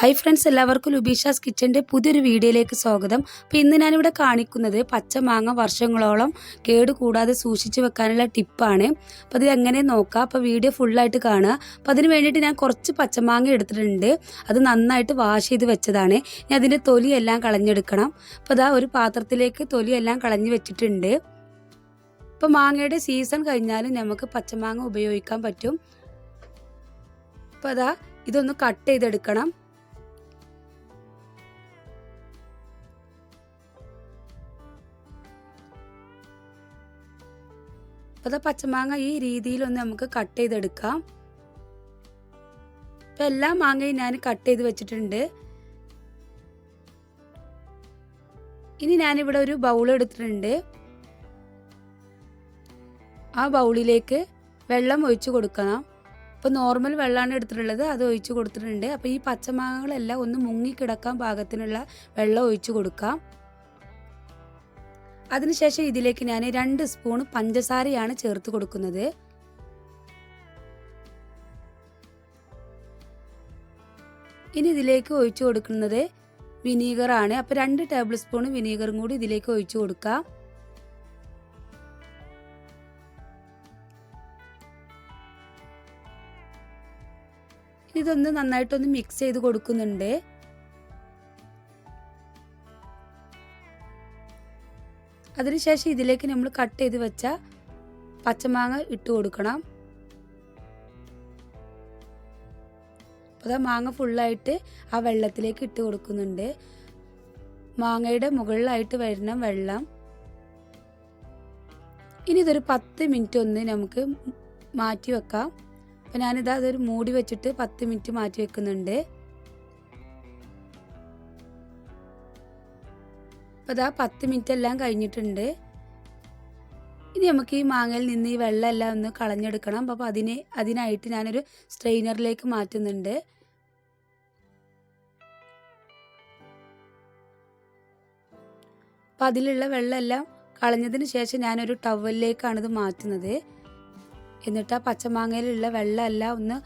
Hi friends എല്ലാവർക്കും ലുബീഷാസ് കിച്ചന്റെ പുതിയൊരു വീഡിയോയിലേക്ക് സ്വാഗതം. അപ്പോൾ ഇന്ന് ഞാനിവിടെ കാണിക്കുന്നത് പച്ചമാങ്ങ വർഷങ്ങളോളം കേട് കൂടാതെ സൂക്ഷിച്ചു വെക്കാനുള്ള ടിപ്പാണ്. അപ്പോൾ ഇത് എങ്ങനെ നോക്കാം? അപ്പോൾ വീഡിയോ ഫുള്ളായിട്ട് കാണുക. അപ്പോൾ അതിന് വേണ്ടിയിട്ട് ഞാൻ കുറച്ച് പച്ചമാങ്ങ എടുത്തിട്ടുണ്ട്. അത് നന്നായിട്ട് വാഷ് ചെയ്ത് വെച്ചതാണ്. ഇനി അതിന്റെ തൊലിയെല്ലാം കളഞ്ഞെടുക്കണം. അപ്പോൾ അതാ ഒരു പാത്രത്തിലേക്ക് തൊലിയെല്ലാം കളഞ്ഞ് വെച്ചിട്ടുണ്ട്. ഇപ്പോൾ മാങ്ങയുടെ സീസൺ കഴിഞ്ഞാലും നമുക്ക് പച്ചമാങ്ങ ഉപയോഗിക്കാൻ പറ്റും. അപ്പോൾ അതാ ഇതൊന്ന് കട്ട് ചെയ്തെടുക്കണം. അപ്പോൾ അത് പച്ചമാങ്ങ ഈ രീതിയിലൊന്ന് നമുക്ക് കട്ട് ചെയ്തെടുക്കാം. അപ്പോൾ എല്ലാ മാങ്ങയും ഞാൻ കട്ട് ചെയ്ത് വെച്ചിട്ടുണ്ട്. ഇനി ഞാനിവിടെ ഒരു ബൗൾ എടുത്തിട്ടുണ്ട്. ആ ബൗളിലേക്ക് വെള്ളം ഒഴിച്ച് കൊടുക്കണം. അപ്പോൾ നോർമൽ വെള്ളമാണ് എടുത്തിട്ടുള്ളത് അത് ഒഴിച്ച് കൊടുത്തിട്ടുണ്ട്. അപ്പോൾ ഈ പച്ചമാങ്ങകളെല്ലാം ഒന്ന് മുങ്ങിക്കിടക്കാൻ പാകത്തിനുള്ള വെള്ളം ഒഴിച്ച് കൊടുക്കാം. അതിനുശേഷം ഇതിലേക്ക് ഞാൻ രണ്ട് സ്പൂൺ പഞ്ചസാരയാണ് ചേർത്ത് കൊടുക്കുന്നത്. ഇനി ഇതിലേക്ക് ഒഴിച്ചു കൊടുക്കുന്നത് വിനീഗറാണ്. അപ്പോൾ രണ്ട് ടേബിൾ സ്പൂൺ വിനീഗറും കൂടി ഇതിലേക്ക് ഒഴിച്ചു കൊടുക്കാം. ഇതൊന്ന് നന്നായിട്ടൊന്ന് മിക്സ് ചെയ്ത് കൊടുക്കുന്നുണ്ട്. അതിനുശേഷം ഇതിലേക്ക് നമ്മൾ കട്ട് ചെയ്ത് വെച്ച പച്ചമാങ്ങ ഇട്ട് കൊടുക്കണം. അപ്പോൾ ആ മാങ്ങ ഫുള്ളായിട്ട് ആ വെള്ളത്തിലേക്ക് ഇട്ട് കൊടുക്കുന്നുണ്ട്. മാങ്ങയുടെ മുകളിലായിട്ട് വരുന്ന വെള്ളം. ഇനി ഇതൊരു പത്ത് മിനിറ്റ് ഒന്ന് നമുക്ക് മാറ്റി വെക്കാം. അപ്പോൾ ഞാനിതാ അതൊരു മൂടി വെച്ചിട്ട് പത്ത് മിനിറ്റ് മാറ്റി വെക്കുന്നുണ്ട്. അപ്പോൾ അതാ പത്ത് മിനിറ്റ് എല്ലാം കഴിഞ്ഞിട്ടുണ്ട്. ഇനി നമുക്ക് ഈ മാങ്ങയിൽ നിന്ന് ഈ വെള്ളം എല്ലാം ഒന്ന് കളഞ്ഞെടുക്കണം. അപ്പോൾ അതിന് അതിനായിട്ട് ഞാനൊരു സ്ട്രെയിനറിലേക്ക് മാറ്റുന്നുണ്ട്. അപ്പം അതിലുള്ള വെള്ളമെല്ലാം കളഞ്ഞതിന് ശേഷം ഞാനൊരു ടവലിലേക്കാണ് ഇത് മാറ്റുന്നത്. എന്നിട്ട് ആ പച്ചമാങ്ങയിലുള്ള വെള്ളമെല്ലാം ഒന്ന്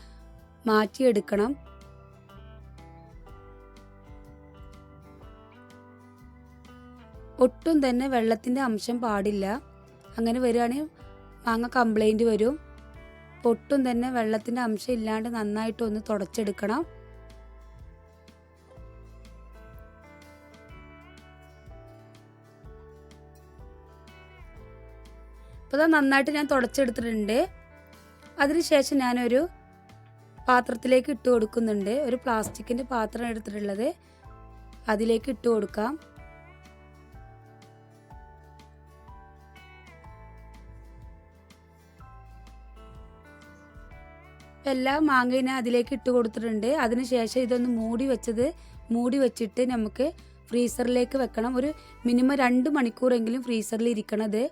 മാറ്റിയെടുക്കണം. ഒട്ടും തന്നെ വെള്ളത്തിന്റെ അംശം പാടില്ല. അങ്ങനെ വരികയാണെങ്കിൽ മാങ്ങ കംപ്ലൈന്റ് വരും. ഒട്ടും തന്നെ വെള്ളത്തിന്റെ അംശം ഇല്ലാണ്ട് നന്നായിട്ട് നന്നായിട്ടൊന്ന് തുടച്ചെടുക്കണം. അപ്പോൾ അത് നന്നായിട്ട് ഞാൻ തുടച്ചെടുത്തിട്ടുണ്ട്. അതിനുശേഷം ഞാനൊരു പാത്രത്തിലേക്ക് ഇട്ട് കൊടുക്കുന്നുണ്ട്. ഒരു പ്ലാസ്റ്റിക്കിന്റെ പാത്രം എടുത്തിട്ടുള്ളത്. അതിലേക്ക് ഇട്ട് കൊടുക്കാം. എല്ലാ മാങ്ങയും അതിലേക്ക് ഇട്ട് കൊടുത്തിട്ടുണ്ട്. അതിനുശേഷം ഇതൊന്ന് മൂടി വെച്ചത് മൂടി വെച്ചിട്ട് നമുക്ക് ഫ്രീസറിലേക്ക് വെക്കണം. ഒരു മിനിമം രണ്ട് മണിക്കൂറെങ്കിലും ഫ്രീസറിൽ ഇരിക്കണത്.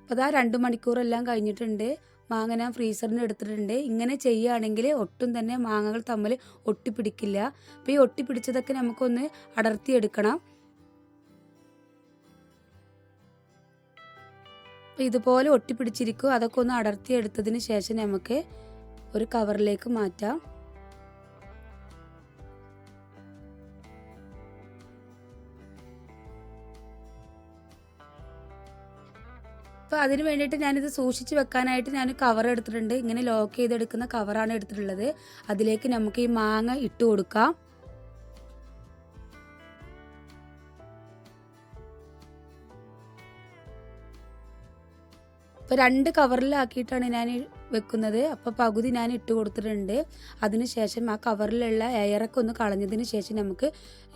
അപ്പോൾ അതാ രണ്ട് മണിക്കൂറെല്ലാം കഴിഞ്ഞിട്ടുണ്ട്. മാങ്ങ ഞാൻ ഫ്രീസറിന് എടുത്തിട്ടുണ്ട്. ഇങ്ങനെ ചെയ്യുകയാണെങ്കിൽ ഒട്ടും തന്നെ മാങ്ങകൾ തമ്മിൽ ഒട്ടിപ്പിടിക്കില്ല. അപ്പോൾ ഈ ഒട്ടിപ്പിടിച്ചതൊക്കെ നമുക്കൊന്ന് അടർത്തിയെടുക്കണം. ഇതുപോലെ ഒട്ടിപ്പിടിച്ചിരിക്കും. അതൊക്കെ ഒന്ന് അടർത്തിയെടുത്തതിന് ശേഷം നമുക്ക് ഒരു കവറിലേക്ക് മാറ്റാം. അപ്പോൾ അതിന് വേണ്ടിയിട്ട് ഞാനിത് സൂക്ഷിച്ച് വെക്കാനായിട്ട് ഞാൻ കവർ എടുത്തിട്ടുണ്ട്. ഇങ്ങനെ ലോക്ക് ചെയ്തെടുക്കുന്ന കവറാണ് എടുത്തിട്ടുള്ളത്. അതിലേക്ക് നമുക്ക് ഈ മാങ്ങ ഇട്ട് കൊടുക്കാം. ഇപ്പോൾ രണ്ട് കവറിലാക്കിയിട്ടാണ് ഞാൻ വെക്കുന്നത്. അപ്പോൾ പകുതി ഞാൻ ഇട്ട് കൊടുത്തിട്ടുണ്ട്. അതിനുശേഷം ആ കവറിലുള്ള എയറൊക്കെ ഒന്ന് കളഞ്ഞതിന് ശേഷം നമുക്ക്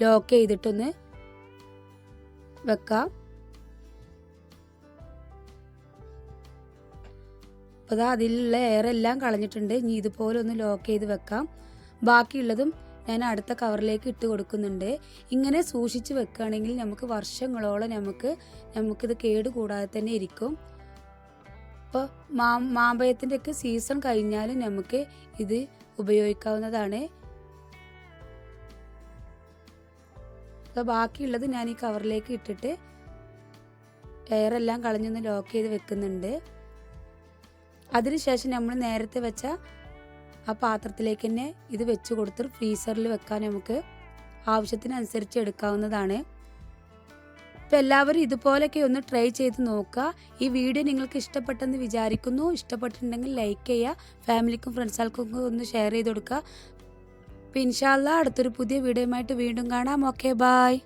ലോക്ക് ചെയ്തിട്ടൊന്ന് വെക്കാം. അപ്പോൾ അതാ അതിലുള്ള എയറെല്ലാം കളഞ്ഞിട്ടുണ്ട്. ഇനി ഇതുപോലെ ഒന്ന് ലോക്ക് ചെയ്ത് വെക്കാം. ബാക്കിയുള്ളതും ഞാൻ അടുത്ത കവറിലേക്ക് ഇട്ട് കൊടുക്കുന്നുണ്ട്. ഇങ്ങനെ സൂക്ഷിച്ച് വെക്കുകയാണെങ്കിൽ നമുക്ക് വർഷങ്ങളോളം നമുക്ക് നമുക്കിത് കേടുകൂടാതെ തന്നെ ഇരിക്കും. അപ്പോൾ മാ മാമ്പഴത്തിന്റെയൊക്കെ സീസൺ കഴിഞ്ഞാലും നമുക്ക് ഇത് ഉപയോഗിക്കാവുന്നതാണ്. അപ്പോൾ ബാക്കിയുള്ളത് ഞാൻ ഈ കവറിലേക്ക് ഇട്ടിട്ട് എയറെല്ലാം കളഞ്ഞൊന്ന് ലോക്ക് ചെയ്ത് വെക്കുന്നുണ്ട്. അതിനുശേഷം നമ്മൾ നേരത്തെ വെച്ച ആ പാത്രത്തിലേക്ക് തന്നെ ഇത് വെച്ച് കൊടുത്ത് ഫ്രീസറിൽ വെക്കാൻ നമുക്ക് ആവശ്യത്തിനനുസരിച്ച് എടുക്കാവുന്നതാണ്. അപ്പോൾ എല്ലാവരും ഇതുപോലെയൊക്കെ ഒന്ന് ട്രൈ ചെയ്ത് നോക്കുക. ഈ വീഡിയോ നിങ്ങൾക്ക് ഇഷ്ടപ്പെട്ടെന്ന് വിചാരിക്കുന്നു. ഇഷ്ടപ്പെട്ടിട്ടുണ്ടെങ്കിൽ ലൈക്ക് ചെയ്യുക. ഫാമിലിക്കും ഫ്രണ്ട്സുകൾക്കും ഒന്ന് ഷെയർ ചെയ്ത് കൊടുക്കുക. അപ്പോൾ ഇൻഷാല്ല അടുത്തൊരു പുതിയ വീഡിയോയുമായിട്ട് വീണ്ടും കാണാം. Okay bye